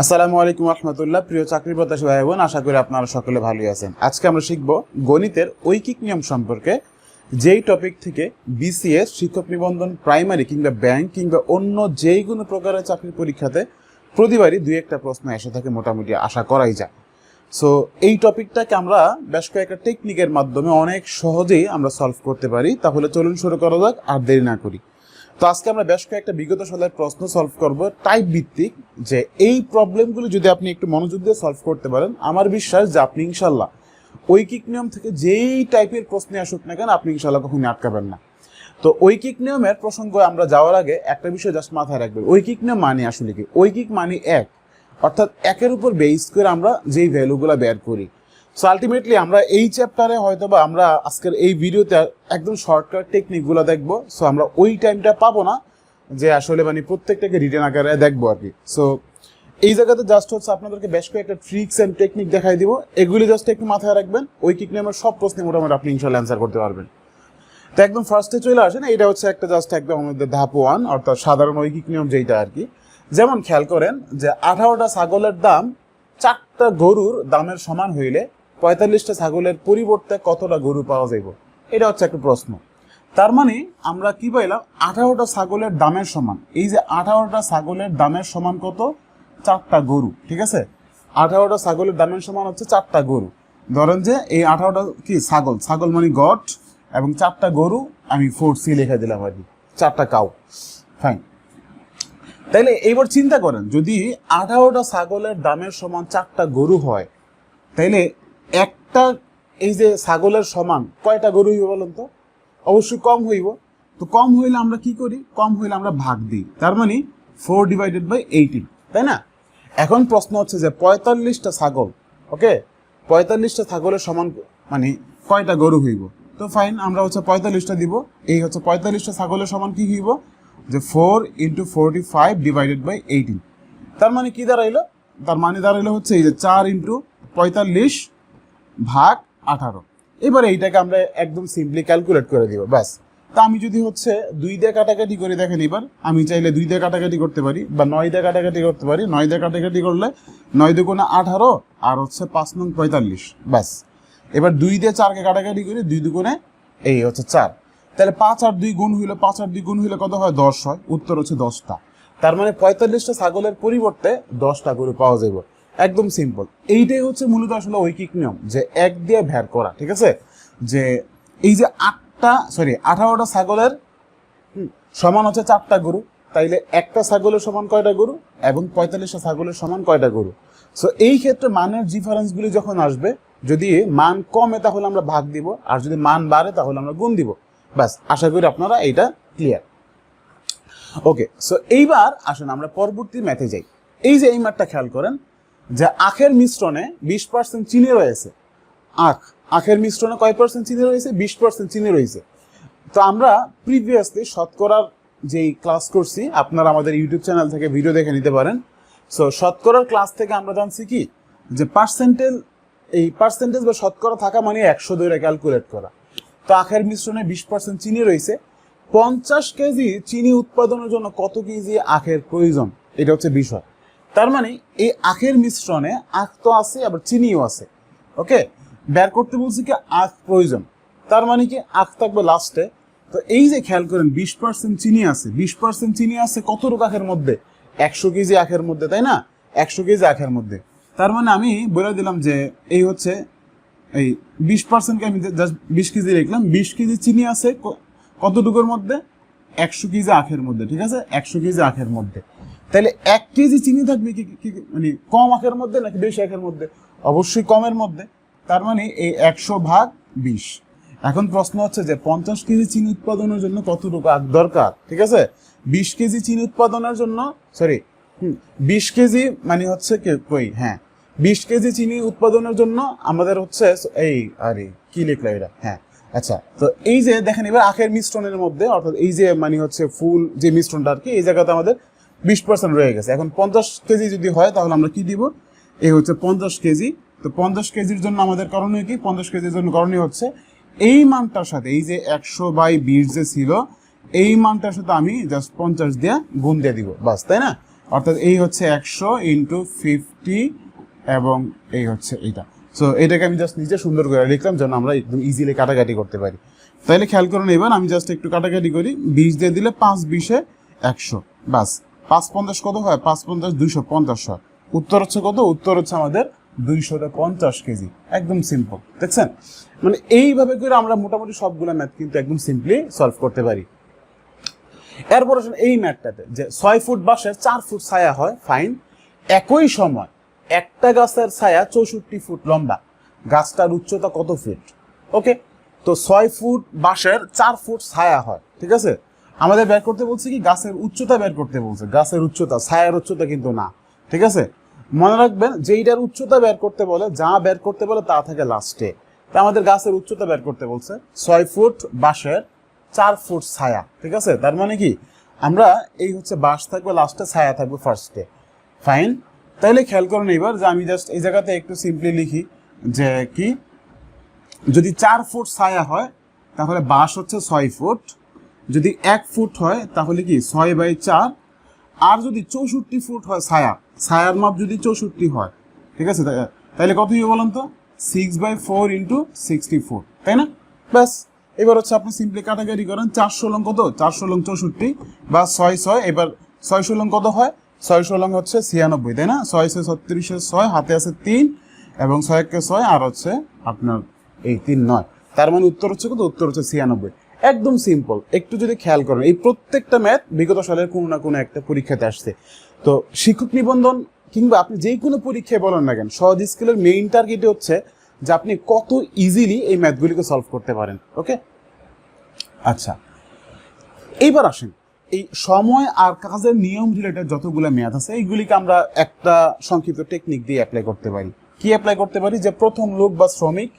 আসসালামু আলাইকুম রহমতুল্লাহ। প্রিয় চাকরি প্রত্যাশী ভাই বোন আশা করি আপনারা সকলে ভালোই আছেন। আজকে আমরা শিখব গণিতের ঐকিক নিয়ম সম্পর্কে। যেই টপিক থেকে বিসিএস শিক্ষক নিবন্ধন প্রাইমারি কিংবা ব্যাংক কিংবা অন্য যেই কোনো প্রকারের চাকরির পরীক্ষাতে প্রতিবারই দুই একটা প্রশ্ন এসে থাকে, মোটামুটি আশা করাই যায়। সো এই টপিকটাকে আমরা বেশ কয়েকটা টেকনিকের মাধ্যমে অনেক সহজেই আমরা সলভ করতে পারি। তাহলে চলুন শুরু করা যাক, আর দেরি না করি। তো আজকে আমরা বেশ কয়েকটা বিগত সালের প্রশ্ন সলভ করব। টাইপ ভিত্তিক যে এই প্রবলেমগুলো যদি আপনি একটু মনোযোগ দিয়ে সলভ করতে পারেন, আমার বিশ্বাস যে আপনি ইনশাল্লাহ ঐকিক নিয়ম থেকে যেই টাইপের প্রশ্নে আসুক না কেন, আপনি ইনশাল্লাহ কখনই আটকাবেন না। তো ঐকিক নিয়মের প্রসঙ্গ আমরা যাওয়ার আগে একটা বিষয় জাস্ট মাথায় রাখবেন। ঐকিক নিয়ম মানে আসলে কি? ঐকিক মানে এক। অর্থাৎ একের উপর বেস করে আমরা যেই ভ্যালুগুলো বের করি সো আলটিমেটলি আমরা এই চ্যাপ্টারে হয়তো বা আমরা আজকের এই ভিডিওতে একদম শর্টকাট টেকনিকগুলো দেখব। সো আমরা ওই টাইমটা পাবো না যে আসলে মানে প্রত্যেকটাকে রিটার্ন আকারে দেখব আর কি। সো এই জায়গাতে জাস্ট হচ্ছে আপনাদেরকে বেশ কয়েকটা ট্রিক্স অ্যান্ড টেকনিক দেখাই দিব। এগুলি জাস্ট একটু মাথায় রাখবেন। ওই কিক নেমের সব প্রশ্নে মোটামুটি আপনি ইনশাল্লাহ অ্যান্সার করতে পারবেন। তো একদম ফার্স্টে চলে আসেন। এটা হচ্ছে একটা জাস্ট একদম আমাদের ধাপ ওয়ান অর্থাৎ সাধারণ ঐকিক নিয়ম যেটা আর কি। যেমন খেয়াল করেন যে আঠারোটা ছাগলের দাম চারটা গরুর দামের সমান হইলে পঁয়তাল্লিশটা ছাগলের পরিবর্তে কতটা গরু পাওয়া যাইব? এটা হচ্ছে একটা প্রশ্ন। তার মানে আমরা কি পাইলাম? আঠারোটা ছাগলের দামের সমান। এই যে আঠারোটা ছাগলের দামের সমান কত? চারটা গরু, ঠিক আছে? আঠারোটা ছাগলের দামের সমান হচ্ছে চারটা গরু। ধরেন যে এই আঠারোটা কি? ছাগল। ছাগল মানে গট এবং চারটা গরু, আমি ফোর সি লিখে দিলাম আর কি। চারটা কাউ ফাইন তাইলে এইবার চিন্তা করেন, যদি আঠারোটা ছাগলের দামের সমান চারটা গরু হয়, তাইলে একটা এই যে ছাগলের সমান কয়টা গরু হইব বলুন তো? অবশ্যই কম হইব। তো কম হইলে আমরা কি করি? কম হইলে আমরা ভাগ দিই। তার মানে ফোর ডিভাইডেড বাই এইটিন তাই না? এখন প্রশ্ন হচ্ছে যে পঁয়তাল্লিশটা ছাগল ওকে পঁয়তাল্লিশটা ছাগলের সমান মানে কয়টা গরু হইব? তো ফাইন আমরা হচ্ছে পঁয়তাল্লিশটা দিব। এই হচ্ছে পঁয়তাল্লিশটা ছাগলের সমান কি হইব? যে four into forty five divided by eighteen তার মানে কি দাঁড়াইলো? তার মানে দাঁড়াইলো হচ্ছে এই যে চার ইন্টু পঁয়তাল্লিশ ভাগ আঠারো। এবারে এইটাকে আমরা একদম সিম্পলি ক্যালকুলেট করে দিব, ব্যাস। তা আমি যদি হচ্ছে দুই দিয়ে কাটাকাটি করে, দেখেন এবার, আমি চাইলে দুই দিয়ে কাটাকাটি করতে পারি বা নয় দিয়ে কাটাকাটি করতে পারি। নয় দিয়ে কাটাকাটি করলে নয় দুগুণে আঠারো আর হচ্ছে পাঁচ নং পঁয়তাল্লিশ, ব্যাস। এবার দুই দিয়ে চারকে কাটাকাটি করি, দুই দুগুণে এই হচ্ছে চার। তাহলে পাঁচ আর দুই গুণ হইলে, পাঁচ আর দুই গুণ হইলে কত হয়? দশ হয়। উত্তর হচ্ছে দশটা। তার মানে পঁয়তাল্লিশটা ছাগলের পরিবর্তে দশটা গরু পাওয়া যাবে একদম সিম্পল এইটাই হচ্ছে মূলত আসলে ঐকিক নিয়ম, যে এক দিয়ে ভ্যার করা, ঠিক আছে? যে এই যে আটটা সরি আঠারোটা ছাগলের সমান হচ্ছে চারটা গরু, তাইলে একটা ছাগলের সমান কয়টা গরু এবং পঁয়তাল্লিশটা ছাগলের সমান কয়টা গরু? সো এই ক্ষেত্রে মানের ডিফারেন্সগুলি যখন আসবে, যদি মান কমে তাহলে আমরা ভাগ দিব, আর যদি মান বাড়ে তাহলে আমরা গুণ দিব। ব্যাস, আশা করি আপনারা এইটা ক্লিয়ার ওকে সো এইবার আসুন আমরা পরবর্তী ম্যাথে যাই। এই যে এই ম্যাথটা খেয়াল করেন যে আখের মিশ্রণে বিশ পার্সেন্ট চিনি রয়েছে। আখ, আখের মিশ্রণে কয় পার্সেন্ট চিনি রয়েছে? বিশ পার্সেন্ট চিনি রয়েছে। তো আমরা প্রিভিয়াসলি শতকরার যেই ক্লাস করছি, আপনারা আমাদের ইউটিউব চ্যানেল থেকে ভিডিও দেখে নিতে পারেন। সো শতকরার ক্লাস থেকে আমরা জানছি কি? যে পার্সেন্টেজ এই পার্সেন্টেজ বা শতকরা থাকা মানে একশো ধরে ক্যালকুলেট করা। তো আখের মিশ্রণে বিশ পার্সেন্ট চিনি রয়েছে। পঞ্চাশ কেজি চিনি উৎপাদনের জন্য কত কেজি আখের প্রয়োজন? এটা হচ্ছে বিষয়। তার মানে এই আখের মিশ্রণে আখ তো আছে, আবার চিনিও আছে। ওকে? বের করতে বলছি কি আখ প্রয়োজন। তার মানে কি আখ থাকবে লাস্টে তো এই যে খেয়াল করেন, বিশ পার্সেন্ট চিনি আছে। বিশ পার্সেন্ট চিনি আছে কতটুকু আখের মধ্যে? একশো কেজি আখের মধ্যে, তাই না? একশো কেজি আখের মধ্যে। তার মানে আমি বলে দিলাম যে এই হচ্ছে এই বিশ পার্সেন্টকে আমি জাস্ট বিশ কেজি লিখলাম, বিশ কেজি চিনি আছে কতটুকুর মধ্যে? একশো কেজি আখের মধ্যে, ঠিক আছে? একশো কেজি আখের মধ্যে। তাহলে এক কেজি চিনি থাকবে কি মানে কম আখের মধ্যে নাকি বেশি আখের মধ্যে? অবশ্যই কমের মধ্যে। তার মানে এই একশো ভাগ বিশ। এখন প্রশ্ন হচ্ছে যে পঞ্চাশ কেজি চিনি উৎপাদনের জন্য কতটুকু আখ দরকার? ঠিক আছে? বিশ কেজি চিনি উৎপাদনের জন্য সরি বিশ কেজি মানে হচ্ছে কই হ্যাঁ বিশ কেজি চিনি উৎপাদনের জন্য আমাদের হচ্ছে এই, আরে, কি লিখলাম এটা? হ্যাঁ আচ্ছা তো এই যে দেখেন এবার আখের মিশ্রণের মধ্যে, অর্থাৎ এই যে মানে হচ্ছে ফুল যে মিশ্রণটা আর কি, এই জায়গাতে আমাদের বিশ পার্সেন্ট রয়ে গেছে। এখন পঞ্চাশ কেজি যদি হয়, তাহলে আমরা কি দিব? এই হচ্ছে পঞ্চাশ কেজি। তো পঞ্চাশ কেজির জন্য আমাদের করণীয় কি? পঞ্চাশ কেজির জন্য করণীয় হচ্ছে, এই মানটার সাথে, এই যে একশো বাই বিশ যে ছিল, এই মানটার সাথে আমি জাস্ট পঞ্চাশ দিয়ে গুণ দিয়ে দিব। বাস, তাই না? অর্থাৎ এই হচ্ছে একশো ইন্টু ফিফটি এবং এই হচ্ছে এইটা। সো এটাকে আমি জাস্ট নিজে সুন্দর করে লিখলাম যেন আমরা একদম ইজিলি কাটাকাটি করতে পারি। তাহলে খেয়াল করুন এবার আমি জাস্ট একটু কাটাকাটি করি। বিশ দিয়ে দিলে পাঁচ বিশে একশো। বাস পাঁচ পঞ্চাশ কত হয়? পাঁচ পঞ্চাশ দুইশো পঞ্চাশ হয়। উত্তর হচ্ছে কত? উত্তর হচ্ছে আমাদের দুইশোটা পঞ্চাশ কেজি। একদম সিম্পল দেখছেন? মানে এইভাবে করে আমরা মোটামুটি সবগুলো ম্যাথ কিন্তু একদম সিম্পলি সলভ করতে পারি। এরপর আসুন এই ম্যাথটাতে যে ছয় ফুট বাঁশের চার ফুট ছায়া হয় ফাইন একই সময় একটা গাছের ছায়া চৌষট্টি ফুট লম্বা। গাছটার উচ্চতা কত ফুট ওকে তো ছয় ফুট বাঁশের চার ফুট ছায়া হয়, ঠিক আছে? আমাদের বের করতে বলছে কি, গাছের উচ্চতা বের করতে বলছে। গাছের উচ্চতা, ছায়ার উচ্চতা কিন্তু না। ঠিক আছে? মনে রাখবেন যে এইটার উচ্চতা বের করতে বলে, যা বের করতে বলে, তা থাকে লাস্টে তা আমাদের গাছের উচ্চতা বের করতে বলছে, ছয় ফুট বাঁশের চার ফুট ছায়া। ঠিক আছে? তার মানে কি? আমরা এই হচ্ছে বাঁশ থাকবে লাস্টে ছায়া থাকবে ফার্স্টে ফাইন তাহলে খেয়াল করুন এবার যে আমি জাস্ট এই জায়গাতে একটু সিম্পলি লিখি যে কি, যদি চার ফুট ছায়া হয়, তাহলে বাঁশ হচ্ছে ছয় ফুট যদি এক ফুট হয়, তাহলে কি ছয় বাই চার? আর যদি চৌষট্টি ফুট হয়, ছায়া। ছায়ার মাপ যদি চৌষট্টি হয়, ঠিক আছে? তাহলে কত হবে বলুন তো? Six by four into sixty four তাই না? ব্যাস। এবার হচ্ছে আপনি সিম্পলি কাটাকাটি করেন, চারশো লং কত? চারশো লং চৌষট্টি বা ছয় ছয়, এবার ছয়শো লং কত হয়? ছয়শো লং হচ্ছে ছিয়ানব্বই, তাই না? ছয় ছয় ছত্রিশে ছয়, হাতে আছে তিন, এবং ছয় একে ছয়, আর হচ্ছে আপনার এই তিন নয়। তার মানে উত্তর হচ্ছে কত? উত্তর হচ্ছে ছিয়ানব্বই। একদম সিম্পল একটু যদি খেয়াল করেন, এই প্রত্যেকটা ম্যাথ বিগত সালের কোনো না কোনো একটা পরীক্ষাতে আসছে। তো শিক্ষক নিবন্ধন কিংবা আপনি যে কোনো পরীক্ষায় বলেন না কেন, সহজ স্কিলের মেইন টার্গেটই হচ্ছে যে আপনি কত ইজিলি এই ম্যাথগুলিকে সলভ করতে পারেন ওকে আচ্ছা এইবার আসেন। এই সময় আর কাজের নিয়ম রিলেটেড যতগুলো ম্যাথ আছে, এইগুলিকে আমরা একটা সংক্ষিপ্ত টেকনিক দিয়ে অ্যাপ্লাই করতে পারি। কি অ্যাপ্লাই করতে পারি? যে প্রথম লোক বা শ্রমিক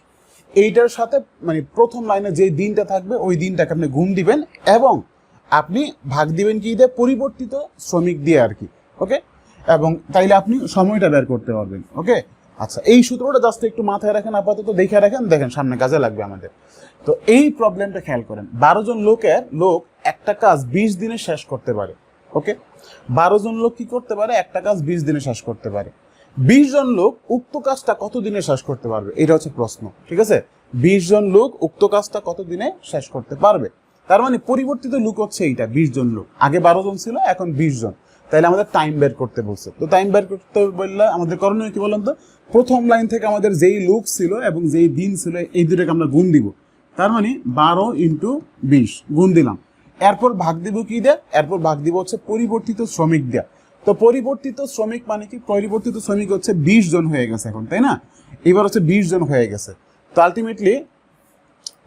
এইটার সাথে মানে প্রথম লাইনে যে দিনটা থাকবে, ওই দিনটাকে আপনি ঘুম দিবেন এবং আপনি ভাগ দিবেন কি দিয়ে? পরিবর্তিত শ্রমিক দিয়ে আর কি, ওকে? এবং তাইলে আপনি সময়টা বের করতে পারবেন, ওকে? আচ্ছা এই সূত্রটা জাস্ট একটু মাথায় রাখেন, আপাতত দেখে রাখেন, দেখেন সামনে কাজে লাগবে আমাদের। তো এই প্রবলেমটা খেয়াল করেন, বারো জন লোকের লোক একটা কাজ বিশ দিনে শেষ করতে পারে, ওকে? বারো জন লোক কি করতে পারে? একটা কাজ বিশ দিনে শেষ করতে পারে। বিশ জন লোক উক্ত কাজটা কত দিনে শেষ করতে পারবে? এটা হচ্ছে প্রশ্ন, ঠিক আছে? বিশ জন লোক উক্ত কাজটা কত দিনে শেষ করতে পারবে? তার মানে পরিবর্তিত লোক হচ্ছে এইটা, বিশ জন লোক। আগে বারো জন ছিল, এখন বিশ জন। তাইলে আমাদের টাইম বের করতে বলছে। তো টাইম বের করতে বললে আমাদের করণীয় কি বলুন তো? প্রথম লাইন থেকে আমাদের যেই লোক ছিল এবং যেই দিন ছিল, এই দুটোকে আমরা গুণ দিব। তার মানে বারো ইন্টু বিশ, গুণ দিলাম। এরপর ভাগ দিব কি দেয়? এরপর ভাগ দিব হচ্ছে পরিবর্তিত শ্রমিক দেয়া তো পরিবর্তিত শ্রমিক মানে কি? পরিবর্তিত শ্রমিক হচ্ছে বিশ জন হয়ে গেছে এখন, তাই না? এবার হচ্ছে বিশ জন হয়ে গেছে। তো আলটিমেটলি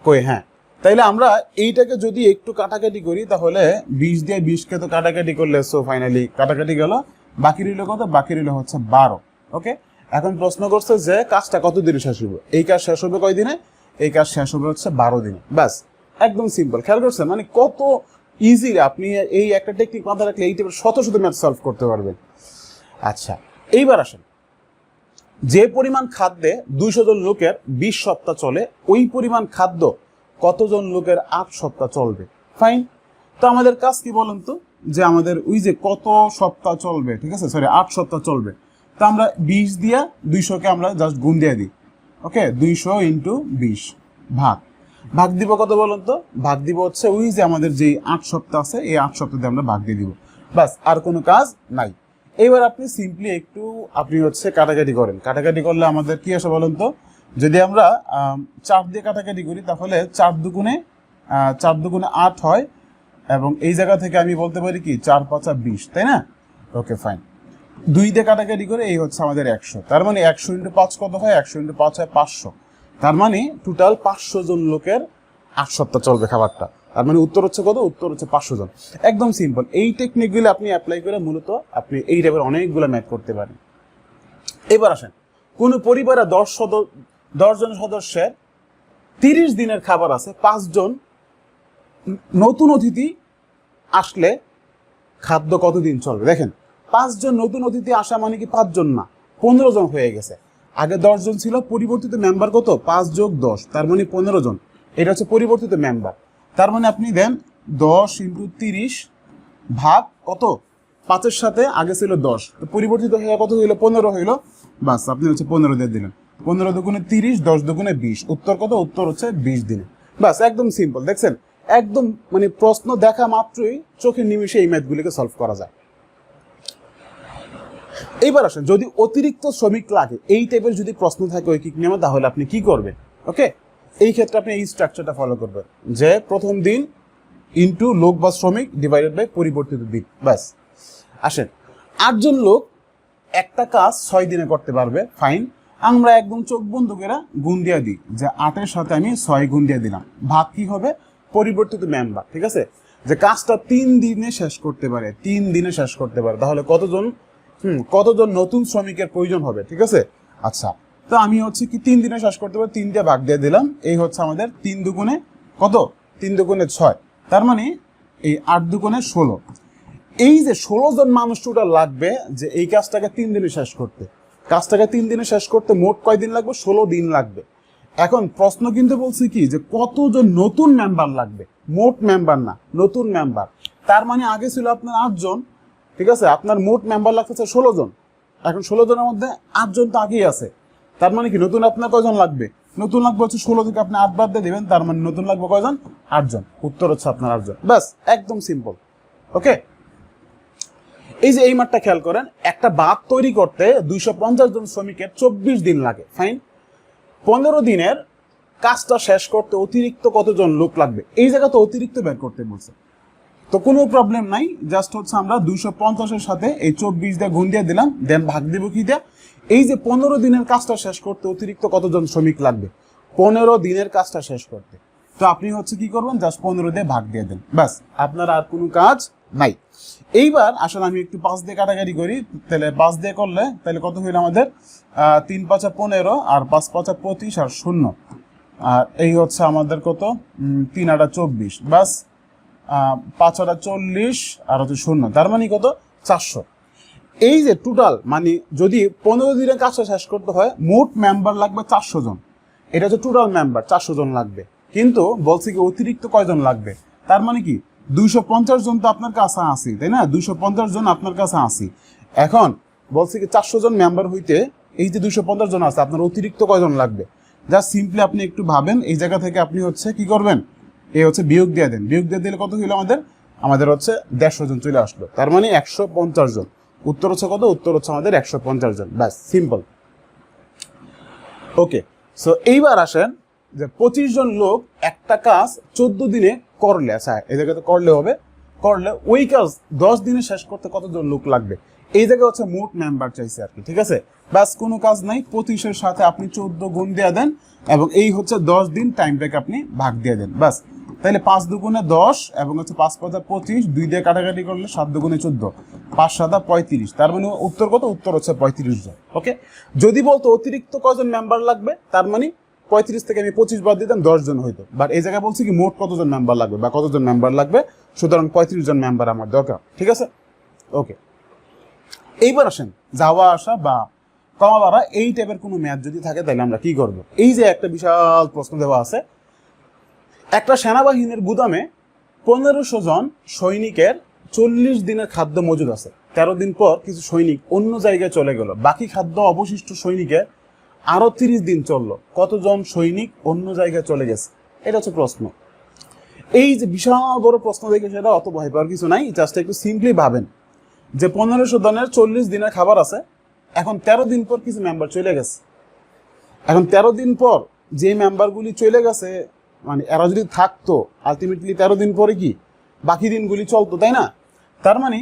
কই হ্যাঁ। তাইলে আমরা এইটাকে যদি একটু কাটাকাটি করি, তাহলে বিশ দিয়ে বিশকে তো কাটাকাটি করলে সো ফাইনালি কাটাকাটি গেল। বাকি রইল কত? বাকি রইল হচ্ছে বারো ওকে এখন প্রশ্ন করছে যে, কাজটা কত দিনে শেষ হবে এই কাজ শেষ হবে কয় দিনে এই কাজ শেষ হবে হচ্ছে বারো দিনে। ব্যাস, একদম সিম্পল খেয়াল করছেন? মানে কত ইজি আপনি এই একটা টেকনিক মাথায় রাখলে এই টাইপের শত শত ম্যাথ সলভ করতে পারবেন। আচ্ছা এইবার আসেন। যে পরিমাণ খাদ্যে দুইশো জন লোকের বিশ সপ্তাহ চলে, ওই পরিমাণ খাদ্য কতজন লোকের আট সপ্তাহ চলবে? ফাইন তো আমাদের কাজ কি বলেন তো? যে আমাদের ওই যে কত সপ্তাহ চলবে, ঠিক আছে? সরি আট সপ্তাহ চলবে। তা আমরা বিশ দিয়া দুইশোকে আমরা জাস্ট গুণ দিয়ে দিই। ওকে দুইশো ইন্টু বিশ ভাগ। ভাগ দিব কত বলুন তো? ভাগ দিব হচ্ছে ওই যে আমাদের যে আট সপ্তাহ আছে এই আট সপ্তাহ আমরা ভাগ দিয়ে দিব। বাস আর কোনো কাজ নাই। এবার আপনি সিম্পলি একটু আপনি হচ্ছে কাটাকাটি করেন। কাটাকাটি করলে আমাদের কি আসে বলুন তো? যদি আমরা আম, চার দিয়ে কাটাকাটি করি তাহলে চার দুগুণে চার দুগুণে আট হয় এবং এই জায়গা থেকে আমি বলতে পারি কি চার পাঁচা বিশ তাই না? ওকে ফাইন দুই দিয়ে কাটাকাটি করে এই হচ্ছে আমাদের একশো। তার মানে একশো ইন্টু পাঁচ কত হয়? একশো ইন্টু পাঁচ হয় পাঁচশো। তার মানে টোটাল পাঁচশো জন লোকের আট সপ্তাহ চলবে খাবারটা। তার মানে উত্তর হচ্ছে কত? উত্তর হচ্ছে পাঁচশো জন। একদম সিম্পল এই টেকনিকগুলো আপনি অ্যাপ্লাই করে মূলত আপনি এই টাইপের অনেকগুলো ম্যাথ করতে পারেন। এবার আসেন। কোন পরিবারে দশ দশ জন সদস্যের তিরিশ দিনের খাবার আছে পাঁচজন নতুন অতিথি আসলে খাদ্য কতদিন চলবে? দেখেন পাঁচজন নতুন অতিথি আসা মানে কি পাঁচজন না, পনেরো জন হয়ে গেছে। আগে দশ জন ছিল, পরিবর্তিত মেম্বার কত? পাঁচ যোগ দশ, তার মানে পনেরো জন। এটা হচ্ছে পরিবর্তিত মেম্বার তার মানে আপনি দেন দশ ইন্টু তিরিশ ভাগ কত? পাঁচের সাথে আগে ছিল দশ। তো পরিবর্তিত হয়ে কত হইল? পনেরো হইল। বাস, আপনি হচ্ছে পনেরো দিয়ে দিলেন। পনেরো দুগুণে তিরিশ, দশ দুগুণে বিশ। উত্তর কত? উত্তর হচ্ছে বিশ দিনে বাস, একদম সিম্পল দেখছেন? একদম মানে প্রশ্ন দেখা মাত্রই চোখের নিমিষে এই ম্যাথগুলিকে সলভ করা যায়। এইবার আসেন, যদি অতিরিক্ত শ্রমিক লাগে, এই টাইপের যদি প্রশ্ন থাকে ওই ঐকিক নিয়মে, তাহলে আপনি কি করবেন? ওকে এই ক্ষেত্রে আপনি এই স্ট্রাকচারটা ফলো করবেন। যে প্রথম দিন ইন্টু লোক বা শ্রমিক ডিভাইডেড বাই পরিবর্তিত দিন। ব্যাস। আসেন। আটজন লোক একটা কাজ ছয় দিনে করতে পারবে ফাইন আমরা একদম চোখ বন্ধ করে গুণ দিয়ে দিই, যে আটের সাথে আমি ছয় গুণ দিয়ে দিলাম। ভাগ কি হবে? পরিবর্তিত মেম্বার ঠিক আছে? যে কাজটা তিন দিনে শেষ করতে পারে, তিন দিনে শেষ করতে পারে। তাহলে কতজন? হুম, কতজন নতুন শ্রমিকের প্রয়োজন হবে, ঠিক আছে? আচ্ছা তো আমি হচ্ছে কি তিন দিনে শেষ করতে পারি তিনটে ভাগ দিয়ে দিলাম। এই হচ্ছে আমাদের তিন দুগুণে কত? তিন দুগুণে ছয়। তার মানে এই আট দুগুণে ষোলো। এই যে ষোলো জন মানুষ লাগবে যে এই কাজটাকে তিন দিনে শেষ করতে। কাজটাকে তিন দিনে শেষ করতে মোট কয়দিন লাগবে? ষোলো দিন লাগবে। এখন প্রশ্ন কিন্তু বলছি কি যে কতজন নতুন মেম্বার লাগবে? মোট মেম্বার না, নতুন মেম্বার তার মানে আগে ছিল আপনার আটজন ঠিক আছে? আপনার মোট মেম্বার লাগতেছে ষোলো জন। এখন ষোলো জনের মধ্যে আটজন তো আগেই আছে। তার মানে কি? নতুন আপনার কয়জন লাগবে? নতুন লাগবে হচ্ছে ষোলো থেকে আপনি আট বাদ দিয়ে দেবেন, তার মানে নতুন লাগবে কয়জন? আটজন উত্তর হচ্ছে আপনার আটজন ব্যাস, একদম সিম্পল ওকে? এই যে এই মাঠটা খেয়াল করেন, একটা বাঁধ তৈরি করতে দুইশো পঞ্চাশ জন শ্রমিকের চব্বিশ দিন লাগে। ফাইন পনেরো দিনের কাজটা শেষ করতে অতিরিক্ত কতজন লোক লাগবে? এই জায়গাতে অতিরিক্ত বের করতে বলছে। তো কোনো প্রবলেম নাই জাস্ট হচ্ছে আমরা দুইশো পঞ্চাশের সাথে এই চব্বিশ দিয়ে গুণ দিয়ে দিলাম দেন ভাগ দিব কি দিয়ে? এই যে পনেরো দিনের কাজটা শেষ করতে অতিরিক্ত কতজন শ্রমিক লাগবে? পনেরো দিনের কাজটা শেষ করতে। তো আপনি হচ্ছে কি করবেন? জাস্ট পনেরো দিয়ে ভাগ দিয়ে দেন। ব্যাস আপনার আর কোনো কাজ নাই। এইবার আসলে আমি একটু পাঁচ দিয়ে কাটাকাটি করি। তাহলে পাঁচ দিয়ে করলে তাহলে কত হইল আমাদের? তিন পাঁচা পনেরো আর পাঁচ পাঁচা পঁচিশ আর শূন্য। আর এই হচ্ছে আমাদের কত? তিন আটা চব্বিশ। আহ, পাঁচ আটা চল্লিশ আর হচ্ছে শূন্য। তার মানে কত? চারশো। এই যে টোটাল মানে যদি পনেরো দিনের কাজটা শেষ করতে হয়, মোট মেম্বার লাগবে চারশো জন। এটা হচ্ছে টোটাল মেম্বার চারশো জন লাগবে। কিন্তু বলছে কি অতিরিক্ত কয়জন লাগবে? তার মানে কি? দুইশো পঞ্চাশ জন তো আপনার কাছে আসি তাই না? দুইশো পঞ্চাশ জন আপনার কাছে আসি এখন বলছে কি চারশো জন মেম্বার হইতে এই যে দুইশো পঞ্চাশ জন আছে, আপনার অতিরিক্ত কয়জন লাগবে? যা সিম্পলি আপনি একটু ভাবেন, এই জায়গা থেকে আপনি হচ্ছে কি করবেন? এই হচ্ছে বিয়োগ দিয়ে দেন। বিয়োগ দিয়ে দিলে কত হইল আমাদের? আমাদের হচ্ছে দেড়শো জন চলে আসলো। তার মানে একশো পঞ্চাশ জন। উত্তর হচ্ছে কত? উত্তর হচ্ছে আমাদের একশো পঞ্চাশ জন। ব্যাস, সিম্পল। ওকে সো এইবার আসেন যে পঁচিশ জন লোক একটা কাজ চোদ্দ দিনে করলে আচ্ছা এই জায়গাতে করলে হবে। করলে ওই কাজ দশ দিনে শেষ করতে কতজন লোক লাগবে? এই জায়গায় হচ্ছে মোট মেম্বার চাইছে আর কি, ঠিক আছে? ব্যাস, কোনো কাজ নাই। পঁচিশের সাথে আপনি চোদ্দ গুণ দিয়ে দেন এবং এই হচ্ছে দশ দিন টাইমটাকে আপনি ভাগ দিয়ে দেন। ব্যাস তাহলে পাঁচ দুগুণে দশ এবং হচ্ছে পাঁচ পাঁচা পঁচিশ, দুই দিয়ে কাটাকাটি করলে সাত দুগুণে চোদ্দ। পাঁচ সাদা পঁয়ত্রিশ। তার মানে উত্তর কত? উত্তর হচ্ছে পঁয়ত্রিশ জন। ওকে? যদি বলতো অতিরিক্ত কজন মেম্বার লাগবে? তার মানে পঁয়ত্রিশ থেকে আমি পঁচিশ বাদ দিতাম, দশ জন হইতো। বাট এই জায়গায় বলছি কি, মোট কতজন মেম্বার লাগবে বা কতজন মেম্বার লাগবে? সুতরাং পঁয়ত্রিশ জন মেম্বার আমার দরকার। ঠিক আছে? ওকে। এইবার আসেন, যাওয়া আসা বা কমা বাড়া, এই টাইপের কোনো ম্যাথ যদি থাকে, তাহলে আমরা কি করব? এই যে একটা বিশাল প্রশ্ন দেওয়া আছে একটা সেনাবাহিনীর গুদামে পনেরোশো জন সৈনিকের চল্লিশ দিনের খাদ্য মজুদ আছে। তেরো দিন পর কিছু সৈনিক অন্য জায়গায় চলে গেল। বাকি খাদ্য অবশিষ্ট সৈনিকের আরও তিরিশ দিন চলল। কতজন সৈনিক অন্য জায়গায় চলে গেছে? এটা হচ্ছে প্রশ্ন। এই যে বিশাল বড় প্রশ্ন দেখে সেটা অত ভয় পাওয়ার কিছু নাই। জাস্ট একটু সিম্পলি ভাবেন যে পনেরোশো জনের চল্লিশ দিনের খাবার আছে, এখন তেরো দিন পর কিছু মেম্বার চলে গেছে। এখন তেরো দিন পর যে মেম্বারগুলি চলে গেছে মানে এরা যদি থাকতো আলটিমেটলি তেরো দিন পরে কি? বাকি দিনগুলি চলতো, তাই না? তার মানে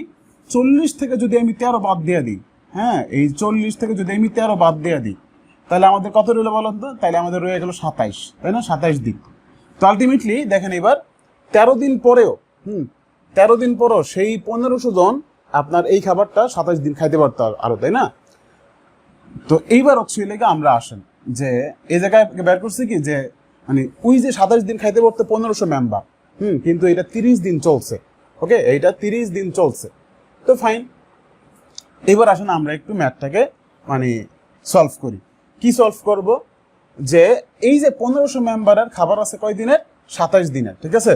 চল্লিশ থেকে যদি আমি তেরো বাদ দিয়ে দিই হ্যাঁ এই চল্লিশ থেকে যদি আমি তেরো বাদ দিয়ে দিই, তাহলে আমাদের কত রইল বলুন তো? তাহলে আমাদের রয়ে গেল সাতাইশ, তাই না? সাতাইশ দিন তো আলটিমেটলি দেখেন এবার, তেরো দিন পরেও, হুম, তেরো দিন পরেও সেই পনেরোশো জন আপনার এই খাবারটা সাতাইশ দিন খাইতে পারতো আরও তাই না? তো এইবার হচ্ছে লেগে আমরা আসেন যে, এই জায়গায় বের করছি কি? যে মানে ওই যে সাতাশ দিন খাইতে পারতে পনেরোশো মেম্বার হুম, কিন্তু এটা তিরিশ দিন চলছে। ওকে এইটা তিরিশ দিন চলছে। তো ফাইন এবার আসেন আমরা একটু ম্যাথটাকে মানে সলভ করি। কি সলভ করব? যে এই যে পনেরোশো মেম্বারের খাবার আছে কয় দিনের? সাতাইশ দিনের, ঠিক আছে?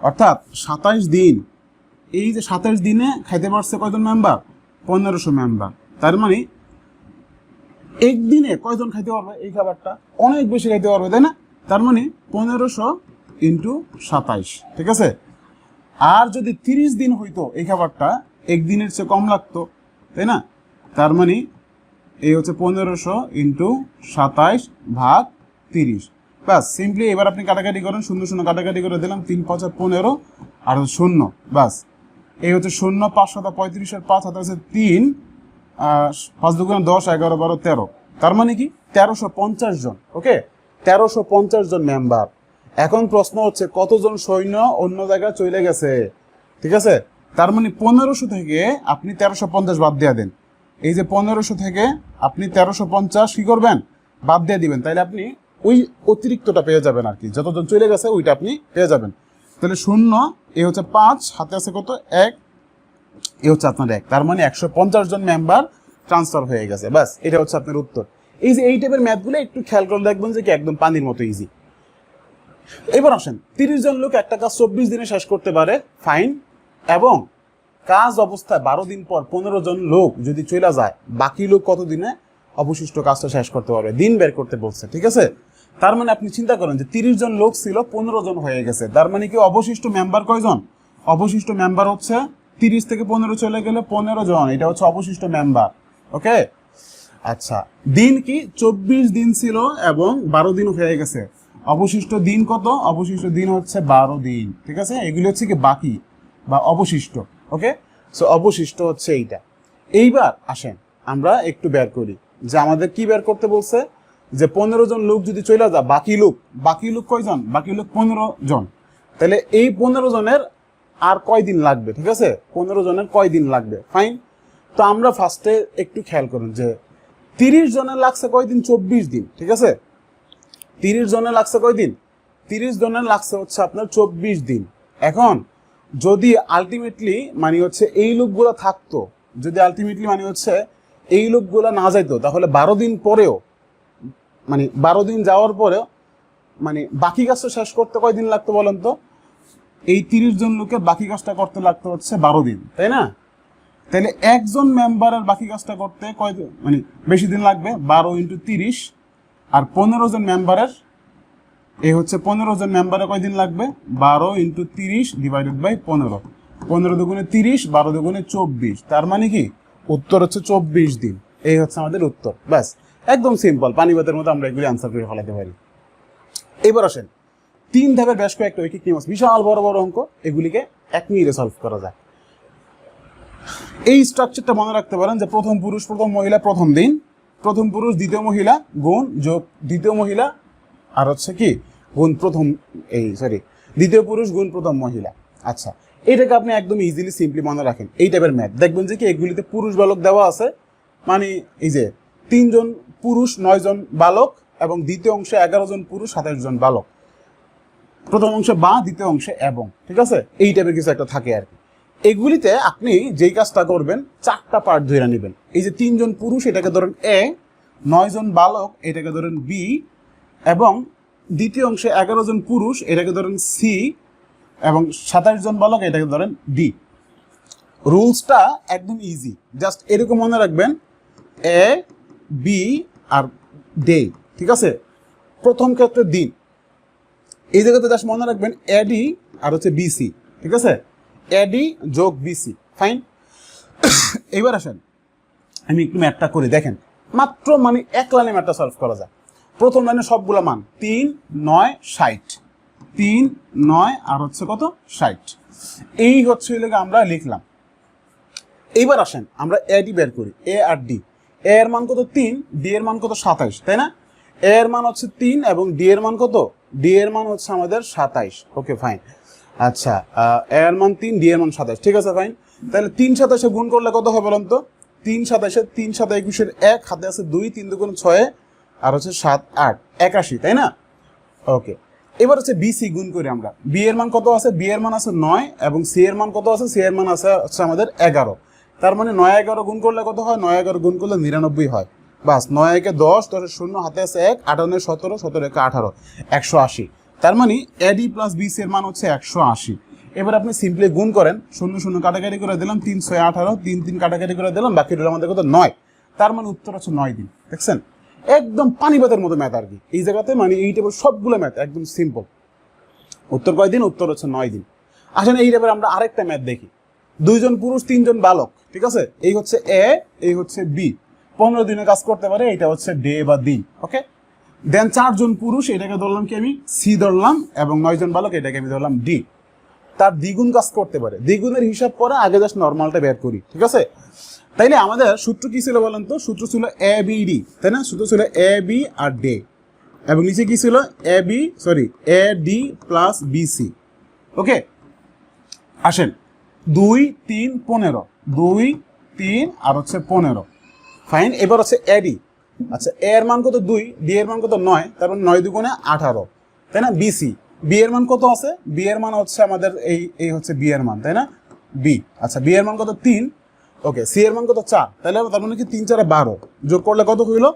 অর্থাৎ সাতাশ দিন, এই যে সাতাশ দিনে খাইতে পারছে কয়জন মেম্বার পনেরোশো মেম্বার তার মানে একদিনে কয়জন খাইতে পারবে এই খাবারটা? অনেক বেশি খাইতে পারবে, তাই না? তার মানে পনেরোশো ইন্টু সাতাইশ, ঠিক আছে? আর যদি তিরিশ দিন হইতো এই খাবারটা, একদিনের চেয়ে কম লাগতো, তাই না? তার মানে এই হচ্ছে পনেরোশো ইন্টু সাতাইশ ভাগ তিরিশ। ব্যাস সিম্পলি এবার আপনি কাটাকাটি করেন, শূন্য শূন্য কাটাকাটি করে দিলাম, তিন পাঁচা পনেরো, আর শূন্য, ব্যাস। এই হচ্ছে শূন্য পাঁচ শত পঁয়ত্রিশের পাঁচ হাতে হচ্ছে তিন পাঁচ দুগুণে দশ, এগারো বারো, তেরো। তার মানে কি? তেরোশো পঞ্চাশ জন, ওকে? তেরোশো পঞ্চাশ জন মেম্বার এখন প্রশ্ন হচ্ছে, কতজন সৈন্য অন্য জায়গায় চলে গেছে? ঠিক আছে? তার মানে পনেরোশো থেকে আপনি তেরোশো পঞ্চাশ বাদ দিয়ে দেন। এই যে পনেরোশো থেকে আপনি তেরোশো পঞ্চাশ কি করবেন? বাদ দিয়ে দিবেন। তাইলে আপনি ওই অতিরিক্তটা পেয়ে যাবেন আর কি। যতজন চলে গেছে, ওইটা আপনি পেয়ে যাবেন। তাহলে শূন্য, এ হচ্ছে পাঁচ, হাতে আছে কত? এক। এ হচ্ছে আপনার এক। তার মানে একশো পঞ্চাশ জন মেম্বার ট্রান্সফার হয়ে গেছে। ব্যাস, এটা হচ্ছে আপনার উত্তর। এই যে, এই টাইপের ম্যাথগুলো একটু খেয়াল করে দেখবেন যে কি একদম পানির মতো ইজি এবার আসেন, তিরিশ জন লোক একটা কাজ চব্বিশ দিনে শেষ করতে পারে ফাইন এবং কাজ অবস্থায় বারো দিন পর পনেরো জন লোক যদি চলে যায়, বাকি লোক কত দিনে অবশিষ্ট কাজটা শেষ করতে পারবে, দিন বের করতে বলছে, ঠিক আছে? তার মানে আপনি চিন্তা করেন যে তিরিশ জন লোক ছিল, পনেরো জন হয়ে গেছে। তার মানে কি অবশিষ্ট মেম্বার কয়জন? অবশিষ্ট মেম্বার হচ্ছে তিরিশ থেকে পনেরো চলে গেলে পনেরো জন, এটা হচ্ছে অবশিষ্ট মেম্বার ওকে আচ্ছা দিন কি? চব্বিশ দিন ছিল এবং বারো দিন হয়ে গেছে। অবশিষ্ট দিন কত? অবশিষ্ট দিন হচ্ছে বারো দিন, ঠিক আছে? এগুলি হচ্ছে কি বাকি বা অবশিষ্ট, ওকে? সো অবশিষ্ট হচ্ছে এইটা। এইবার আসেন, আমরা একটু বের করি। যে আমাদের কি বের করতে বলছে? যে পনেরো জন লোক যদি চলে যা বাকি লোক বাকি লোক কয়জন? বাকি লোক পনেরো জন। তাহলে এই পনেরো জনের আর কয় দিন লাগবে, ঠিক আছে? পনেরো জনের কয় দিন লাগবে ফাইন তো আমরা ফার্স্টে একটু খেয়াল করুন যে তিরিশ জনের লাগছে কয়দিন? চব্বিশ দিন, ঠিক আছে? তিরিশ জনের লাগছে কয়দিন? তিরিশ জনের লাগছে হচ্ছে আপনার চব্বিশ দিন। এখন, যদি আলটিমেটলি মানে হচ্ছে এই লোকগুলো থাকতো, যদি আলটিমেটলি মানে হচ্ছে এই লোকগুলো না যাইতো, তাহলে বারো দিন পরেও মানে বারো দিন যাওয়ার পরেও মানে বাকি কাজটা শেষ করতে কয়দিন লাগতো বলেন তো? এই তিরিশ জন লোকের বাকি কাজটা করতে লাগতো হচ্ছে বারো দিন, তাই না? তাহলে একজন মেম্বারের বাকি কাজটা করতে কয় মানে বেশি দিন লাগবে? বারো ইন্টু তিরিশ। আর পনেরো জন মেম্বারের, এই হচ্ছে পনেরো জন মেম্বারে কয়দিন লাগবে? বারো ইন্টু তিরিশ ডিভাইডেড বাই পনেরো। পনেরো দুগুণে তিরিশ, বারো দুগুণে চব্বিশ। তার মানে কি? উত্তর হচ্ছে চব্বিশ দিন। এই হচ্ছে আমাদের উত্তর। ব্যাস, একদম সিম্পল পানিবাতের মতো আমরা এগুলি আনসার করে ফেলাতে পারি। এবার আসেন। তিন ধাপের বেশ কয়েকটা নিয়ম আছে। বিশাল বড় বড় অঙ্ক। এগুলিকে এক মিনিটে সলভ করা যায় এই স্ট্রাকচারটা মনে রাখতে পারেন যে প্রথম পুরুষ, প্রথম মহিলা, প্রথম দিন। প্রথম পুরুষ, দ্বিতীয় মহিলা, গুণ, যোগ। দ্বিতীয় মহিলা, আর হচ্ছে কি? গুণ, প্রথম, এই সরি দ্বিতীয় পুরুষ, গুণ, প্রথম মহিলা। আচ্ছা এটাকে আপনি একদম ইজিলি সিম্পলি মনে রাখেন। এই টাইপের ম্যাথ দেখবেন যে কি, এগুলিতে পুরুষ বালক দেওয়া আছে। মানে এই যে, তিনজন পুরুষ, নয় জন বালক এবং দ্বিতীয় অংশে এগারো জন পুরুষ, সাতাশ জন বালক। প্রথম অংশে বা, দ্বিতীয় অংশে এবং। ঠিক আছে? এই টাইপের কিছু একটা থাকে আর কি। এগুলিতে আপনি যেই কাজটা করবেন, চারটা পার্ট ধরে নেবেন। এই যে তিনজন পুরুষ, এটাকে ধরেন এ নয় জন বালক, এটাকে ধরেন বি এবং দ্বিতীয় অংশে এগারো জন পুরুষ, এটাকে ধরেন সি এবং সাতাশ জন বালক, এটাকে ধরেন ডি রুলসটা একদম ইজি জাস্ট এরকম মনে রাখবেন এ বি আর ডে ঠিক আছে? প্রথম ক্ষেত্রে দিন এই জায়গাতে জাস্ট মনে রাখবেন এডি আর হচ্ছে বিসি ঠিক আছে? এডি যোগ বিসি ফাইন এবার আসেন। আমি একটু ম্যাথটা করি দেখেন। মাত্র মানে এক লাইনে ম্যাথটা সলভ করা যায়। প্রথম লাইনে সবগুলো মান। তিন, নয়, ষাট। তিন, নয়, আর হচ্ছে কত? ষাট। এই হচ্ছে আমরা লিখলাম। এইবার আসেন, আমরা এডি বের করি। এ আর ডি এ এর মান কত? তিন ডি এর মান কত? সাতাইশ, তাই না? এ এর মান হচ্ছে তিন এবং ডি এর মান কত? ডি এর মান হচ্ছে আমাদের সাতাইশ। ওকে ফাইন আচ্ছা এর মান তিন, ডি এর মান সাতাশ। ঠিক আছে ফাইন তাহলে তিন সাতাশে গুণ করলে কত হবে বলুন তো? তিন সাতাশে, তিন সাত একুশের এক, হাতে আছে দুই, তিন দুগুণ ছয়, আর হচ্ছে সাত, আট। একাশি, তাই না? ওকে। এবার হচ্ছে বিসি গুণ করি আমরা। বি এর মান কত আছে? বি এর মান আছে নয়, এবং সি এর মান কত আছে? সি এর মান আছে, হচ্ছে আমাদের এগারো। তার মানে নয়, এগারো গুণ করলে কত হয়? নয়, এগারো গুণ করলে নিরানব্বই হয়। বাস, নয়, একে দশ, দশের শূন্য, হাতে আছে এক আটান্ন সতেরো সতেরো, একে আঠারো। একশো আশি। তার মানে এডি প্লাস বিসি এর মান হচ্ছে একশো আশি। এবার আপনি সিম্পলি গুণ করেন, শূন্য শূন্য কাটাকাটি করে দিলাম তিন ছয় আঠারো, তিন তিন কাটাকাটি করে দিলাম, বাকি রইল আমাদের কত? নয়। তার মানে উত্তর হচ্ছে নয় দিন, দেখছেন? একদম পানিপাতের মতো ম্যাথ আর কি। এই জায়গাতে মানে এই টাইপের সবগুলো ম্যাথ একদম সিম্পল উত্তর কয় দিন? উত্তর হচ্ছে নয় দিন। আসেন এই টাইপের আমরা আরেকটা ম্যাথ দেখি। দুইজন পুরুষ, তিনজন বালক, ঠিক আছে? এই হচ্ছে এ এই হচ্ছে বি পনেরো দিনে কাজ করতে পারে এটা হচ্ছে ডে বা দিন ওকে দেন চারজন পুরুষ, এটাকে ধরলাম কি আমি সি ধরলাম এবং নয়জন বালক, এটাকে আমি ধরলাম ডি তার দ্বিগুণ কাজ করতে পারে। দ্বিগুণের হিসাব করে, আগে জাস্ট নর্মালটা বের করি, ঠিক আছে? তাইলে আমাদের সূত্র কি ছিল বলেন তো? সূত্র ছিল এ বি ডি তাই না? সূত্র ছিল এ বি আর ডে এবং নিচে কি ছিল? A B sorry A D plus B C okay আসেন। দুই, তিন, পনেরো। দুই, তিন আর হচ্ছে পনেরো। ফাইন এবার হচ্ছে এডি আচ্ছা এ এর মান কত দুই ডি এর মান কত নয়, তার মানে নয় দুগুণে আঠারো, তাই না? বিসি বি এর মান কত আছে? বি এর মান হচ্ছে আমাদের এই এই হচ্ছে বি এর মান, তাই না? বি আচ্ছা বি এর মান কত তিন? ওকে সি এর মান কত চার? তাহলে তার মানে কি তিন, চারে বারো। যোগ করলে কত হইল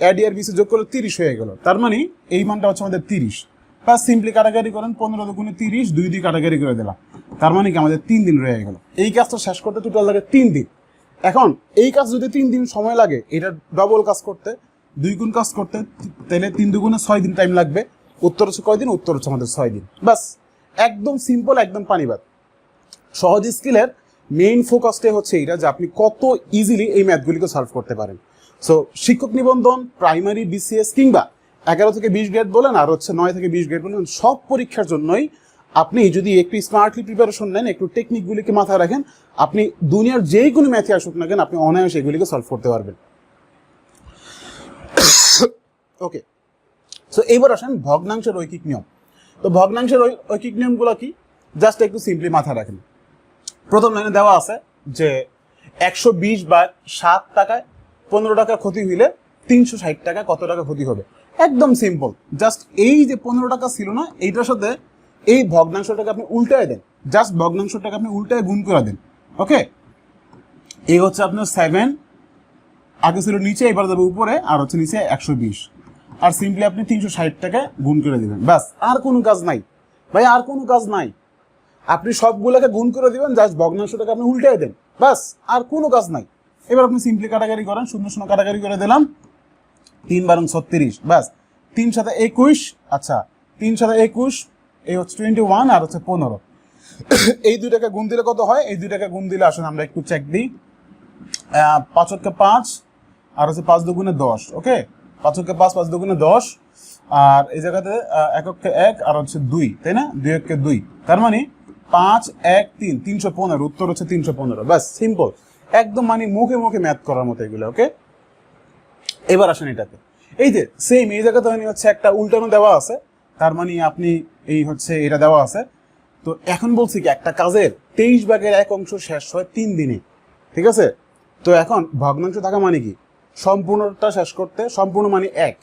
এডি আর বিসি যোগ করলে তিরিশ হয়ে গেল। তার মানে এই মানটা হচ্ছে আমাদের তিরিশ। বা সিম্পলি কাটাকাটি করেন, পনেরো দুগুণে তিরিশ, দুই দিয়ে কাটাকাটি করে দিলাম। তার মানে কি আমাদের তিন দিন রয়ে গেল। এই কাজটা শেষ করতে টোটাল লাগে তিন দিন। এখন এই কাজ যদি তিন দিন সময় লাগে, এটা ডবল কাজ করতে, দুই গুণ কাজ করতে, তাহলে তিন দুগুণে ছয় দিন টাইম লাগবে। উত্তর হচ্ছে কয় দিন উত্তর হচ্ছে আমাদের ছয় দিন। বাস একদম সিম্পল একদম পানিবাদ। সহজ স্কিলের মেইন ফোকাসটাই হচ্ছে এইটা যে আপনি কত ইজিলি এই ম্যাথগুলিকে সলভ করতে পারেন। সো শিক্ষক নিবন্ধন প্রাইমারি বিসিএস কিংবা এগারো থেকে বিশ গ্রেড বলেন, আর হচ্ছে নয় থেকে বিশ গ্রেড বলেন, সব পরীক্ষার জন্যই আপনি যদি একটু স্মার্টলি প্রিপারেশন নেন, একটু টেকনিকগুলিকে মাথায় রাখেন, আপনি দুনিয়ার যেই কোনো ম্যাথে আসুক না কেন, আপনি অনায়াসে এগুলিকে সলভ করতে পারবেন। ওকে সো এইবার আসেন ভগ্নাংশের ঐকিক নিয়ম। তো ভগ্নাংশের ঐকিক নিয়মগুলো কি? জাস্ট একটু সিম্পলি মাথায় রাখেন। প্রথম লাইনে দেওয়া আছে যে একশো বিশ বা সাত টাকায় পনেরো টাকা ক্ষতি হইলে তিনশো ষাট টাকা কত টাকা ক্ষতি হবে? একদম সিম্পল জাস্ট এই যে পনেরো টাকা ছিল না, এইটার সাথে এই ভগ্নাংশটাকে আপনি উল্টায় দেন। জাস্ট ভগ্নাংশটাকে আপনি উল্টায় গুণ করে দেন। ওকে এই হচ্ছে আপনার সেভেন আগে ছিল নিচে, এবার যাবে উপরে, আর হচ্ছে নিচে একশো বিশ। আর সিম্পলি আপনি তিনশো ষাট টাকা গুণ করে দেবেন। ব্যাস, আর কোনো কাজ নাই। ভাই, আর কোনো কাজ নাই। আপনি সবগুলোকে গুণ করে দিবেন জাস্ট ভগ্নাংশটাকে আপনি উল্টে দেন। বাস আর কোনো কাজ নাই। এবার আপনি সিম্পলি কাটাকাটি করেন, শূন্য শূন্য কাটাকারি করে দিলাম। তিন বারং ছত্রিশ। বাস তিন সাথে একুশ আচ্ছা তিন সাথে একুশ এই হচ্ছে টোয়েন্টি ওয়ান আর হচ্ছে পনেরো। এই দুইটাকে গুণ দিলে কত হয়? এই দুইটাকে গুণ দিলে আসুন আমরা একটু চেক দিই। আহ, পাঁচ আর হচ্ছে পাঁচ দুগুণে দশ ওকে পাঁচ হচ্ছে পাঁচ পাঁচ দুগুণে দশ। আর এই জায়গাতে এককে এক আর হচ্ছে দুই তাই না? দুই এককে দুই। তার মানে পাঁচ এক তিন তিনশো পনেরো। উত্তর হচ্ছে তিনশো পনেরো। ব্যাস সিম্পল একদম মানে মুখে মুখে ম্যাথ করার মতো এগুলো ওকে এবার আসেন এটাতে। এই যে সেম এই জায়গাতে মানে হচ্ছে একটা উল্টানো দেওয়া আছে। তার মানে আপনি এই হচ্ছে এটা দেওয়া আছে। তো এখন বলছি কি, একটা কাজের তেইশ ভাগের এক অংশ শেষ হয় তিন দিনে, ঠিক আছে? তো এখন ভগ্নাংশ থাকা মানে কি? সম্পূর্ণটা শেষ করতে সম্পূর্ণ মানে এক।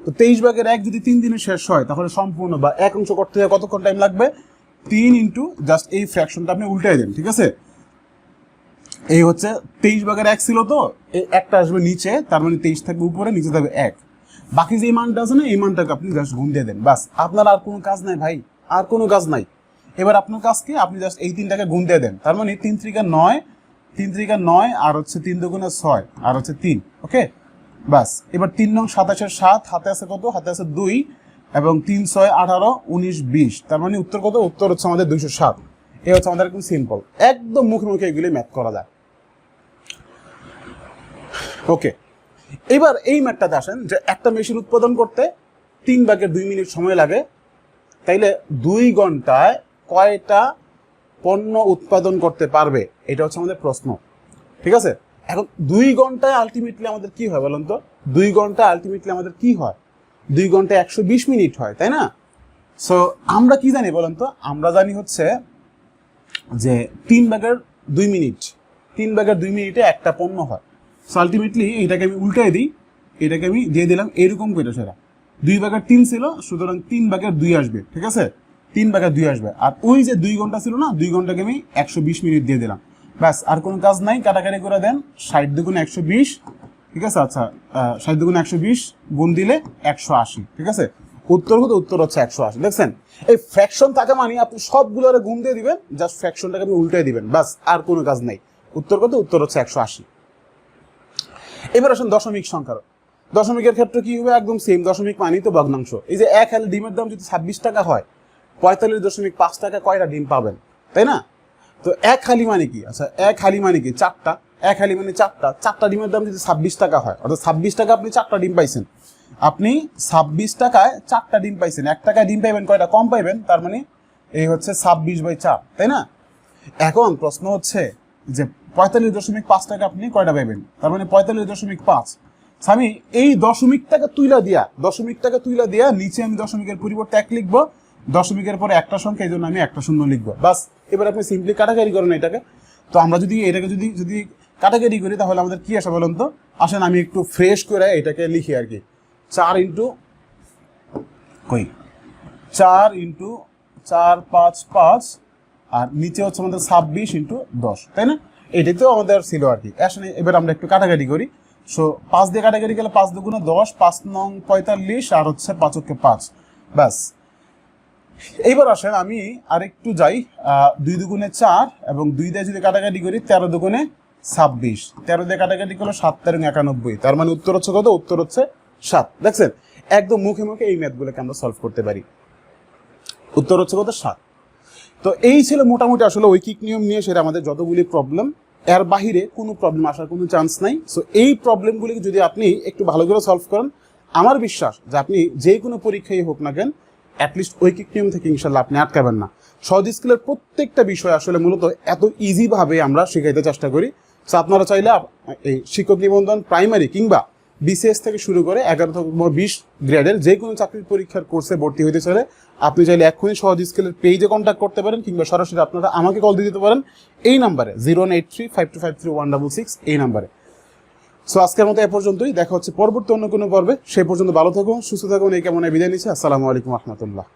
তো তেইশ ভাগের এক যদি তিন দিনে শেষ হয়, তাহলে সম্পূর্ণ বা এক অংশ করতে কতক্ষণ টাইম লাগবে? তিন ইন্টু জাস্ট এই ফ্র্যাকশনটা আপনি উল্টাই দেন, ঠিক আছে? এই হচ্ছে তেইশ ভাগের এক ছিল তো, এই একটা আসবে নিচে, তার মানে তেইশ থাকবে উপরে, নিচে থাকবে এক। বাকি যে মানটা আছে না, এই মানটাকে আপনি জাস্ট গুণ দিয়ে দেন বাস আপনার আর কোনো কাজ নাই ভাই, আর কোনো কাজ নাই। এবার আপনার কাজকে আপনি জাস্ট এই তিনটাকে গুণ দিয়ে দেন। তার মানে তিন ত্রিকা নয়, তিন ত্রিকা নয়, আর হচ্ছে তিন দুগুণে ছয়, আর হচ্ছে তিন, ওকে? বাস এবার তিন নং সাতাশের সাত, হাতে আছে কত? হাতে আছে দুই, এবং তিন ছয় আঠারো, উনিশ বিশ। তার মানে উত্তর কত? উত্তর হচ্ছে আমাদের দুইশো সাত। এ হচ্ছে আমাদের একদম সিম্পল একদম মুখে মুখে এগুলি ম্যাথ করা যায়। ওকে। এবার এই ম্যাটটাতে আসেন যে একটা মেশিন উৎপাদন করতে তিন ভাগের দুই মিনিট সময় লাগে। তাইলে দুই ঘন্টায় কয়টা পণ্য উৎপাদন করতে পারবে? এটা হচ্ছে আমাদের প্রশ্ন। ঠিক আছে? এখন দুই ঘন্টায় আলটিমেটলি আমাদের কি হয় বলুন তো? দুই ঘণ্টা আলটিমেটলি আমাদের কি হয়? দুই ঘণ্টা একশো বিশ মিনিট হয়, তাই না? সো আমরা কি জানি বলুন তো? আমরা জানি হচ্ছে যে তিন ভাগের দুই মিনিট, তিন ভাগের দুই মিনিটে একটা পণ্য হয়। সো আলটিমেটলি এটাকে আমি উল্টাই দিই, এটাকে আমি দিয়ে দিলাম এরকম করে সেটা দুই ভাগের তিন ছিল, সুতরাং তিন ভাগের দুই আসবে, ঠিক আছে? তিন ভাগের দুই আসবে। আর ওই যে দুই ঘণ্টা ছিল না, দুই ঘন্টাকে আমি একশো বিশ মিনিট দিয়ে দিলাম। ব্যাস, আর কোনো কাজ নাই, কাটাকাটি করে দেন, ষাট দুগুণ একশো বিশ, ঠিক আছে? আচ্ছা ষাট দুগুণ একশো বিশ গুণ দিলে একশো আশি, ঠিক আছে? উত্তর কত উত্তর হচ্ছে একশো আশি, দেখছেন? এই ফ্র্যাকশন থাকা মানে আপনি সবগুলোরে গুণ দিয়ে দিবেন জাস্ট ফ্র্যাকশনটাকে আপনি উল্টে দিবেন বাস আর কোনো কাজ নেই। উত্তর কত উত্তর হচ্ছে একশো আশি। এবার আসুন দশমিক সংখ্যার। দশমিকের ক্ষেত্রে কি হবে? একদম সেম দশমিক মানেই তো ভগ্নাংশ। এই যে এক হালি ডিমের দাম যদি ছাব্বিশ টাকা হয়, পঁয়তাল্লিশ দশমিক পাঁচ টাকা কয়টা ডিম পাবেন? তাই না? তো এক হালি মানে কি? আচ্ছা এক হালি মানে কি? চারটা। এক হালি মানে চারটা। চারটা ডিমের দাম যদি ছাব্বিশ টাকা হয়, অর্থাৎ ছাব্বিশ টাকা আপনি চারটা ডিম পাইছেন। আপনি ছাব্বিশ টাকায় চারটা ডিম পাইছেন। এক টাকায় ডিম পাইবেন কয়টা? কম পাইবেন, তার মানে এই হচ্ছে ছাব্বিশ বাই চার, তাই না? এখন প্রশ্ন হচ্ছে যে পঁয়তাল্লিশ দশমিক পাঁচ টাকা আপনি কয়টা পাইবেন? তার মানে পঁয়তাল্লিশ দশমিক পাঁচ। আমি এই দশমিক টাকা তুইলা দিয়া দশমিক টাকা তুইলা দিয়া নিচে আমি দশমিকের পরিবর্তে এক লিখব, দশমিকের পরে একটা সংখ্যা এই জন্য আমি একটা শূন্য লিখব। বাস, এবার আপনি সিম্পলি কাটাকারি করেন এটাকে। তো আমরা যদি এটাকে যদি যদি কাটাকাটি করি, তাহলে আমাদের কি আসে বলুন তো? আসেন, আমি একটু ফ্রেশ করে এটাকে লিখি আর কি। চার ইন্টু কই? চার ইন্টু চার পাঁচ পাঁচ, আর নিচে হচ্ছে আমাদের ছাব্বিশ ইন্টু দশ, তাই না? এটাই তো আমাদের ছিল আর কি। আসলে এবার আমরা একটু কাটাকাটি করি। সো পাঁচ দিয়ে কাটাকাটি গেলে পাঁচ দুগুণে দশ, পাঁচ নং পঁয়তাল্লিশ আর হচ্ছে পাঁচকে পাঁচ। ব্যাস। এইবার আসেন আমি আরেকটু যাই দুই দুগুণে চার এবং দুই দিয়ে যদি কাটাকাটি করি, তেরো দুগুণে ছাব্বিশ। তেরো দিয়ে কাটাকাটি করলে সাত, তেরো একানব্বই। তার মানে উত্তর হচ্ছে কত? উত্তর হচ্ছে সাত। দেখছেন? একদম মুখে মুখে এই ম্যাথগুলোকে আমরা সলভ করতে পারি। উত্তর হচ্ছে কত? সাত। তো এই ছিল মোটামুটি আসলে ঐকিক নিয়ম নিয়ে সেটা আমাদের যতগুলি প্রবলেম এর বাহিরে কোনো প্রবলেম আসার কোনো চান্স নাই। সো এই প্রবলেমগুলিকে যদি আপনি একটু ভালো করে সলভ করেন, আমার বিশ্বাস যে আপনি যে কোনো পরীক্ষায় হোক না কেন অ্যাটলিস্ট ঐকিক নিয়ম থেকে ইনশাল্লাহ আপনি আটকাবেন না। সহজ স্কিলের প্রত্যেকটা বিষয় আসলে মূলত এত ইজিভাবে আমরা শেখাইতে চেষ্টা করি। সো আপনারা চাইলে এই শিক্ষক নিবন্ধন প্রাইমারি কিংবা বিসিএস থেকে শুরু করে এগারো নম্বর বিশ গ্রেডের যে কোনো চাকরির পরীক্ষার কোর্সে ভর্তি হতে চাইলে আপনি চাইলে এক্ষুনি সহজ স্কেলের পেজে কন্ট্যাক্ট করতে পারেন কিংবা সরাসরি আপনারা আমাকে কল দিয়ে দিতে পারেন। এই নাম্বারে zero eight three five two five three one double six এই নাম্বারে সো আজকের মতো এ পর্যন্তই। দেখা হচ্ছে পরবর্তী অন্য কোনো পর্বে। সেই পর্যন্ত ভালো থাকুন, সুস্থ থাকুন। এই কেমন বিদায় নিচ্ছি। আসসালামু আলাইকুম রহমতুল্লাহ।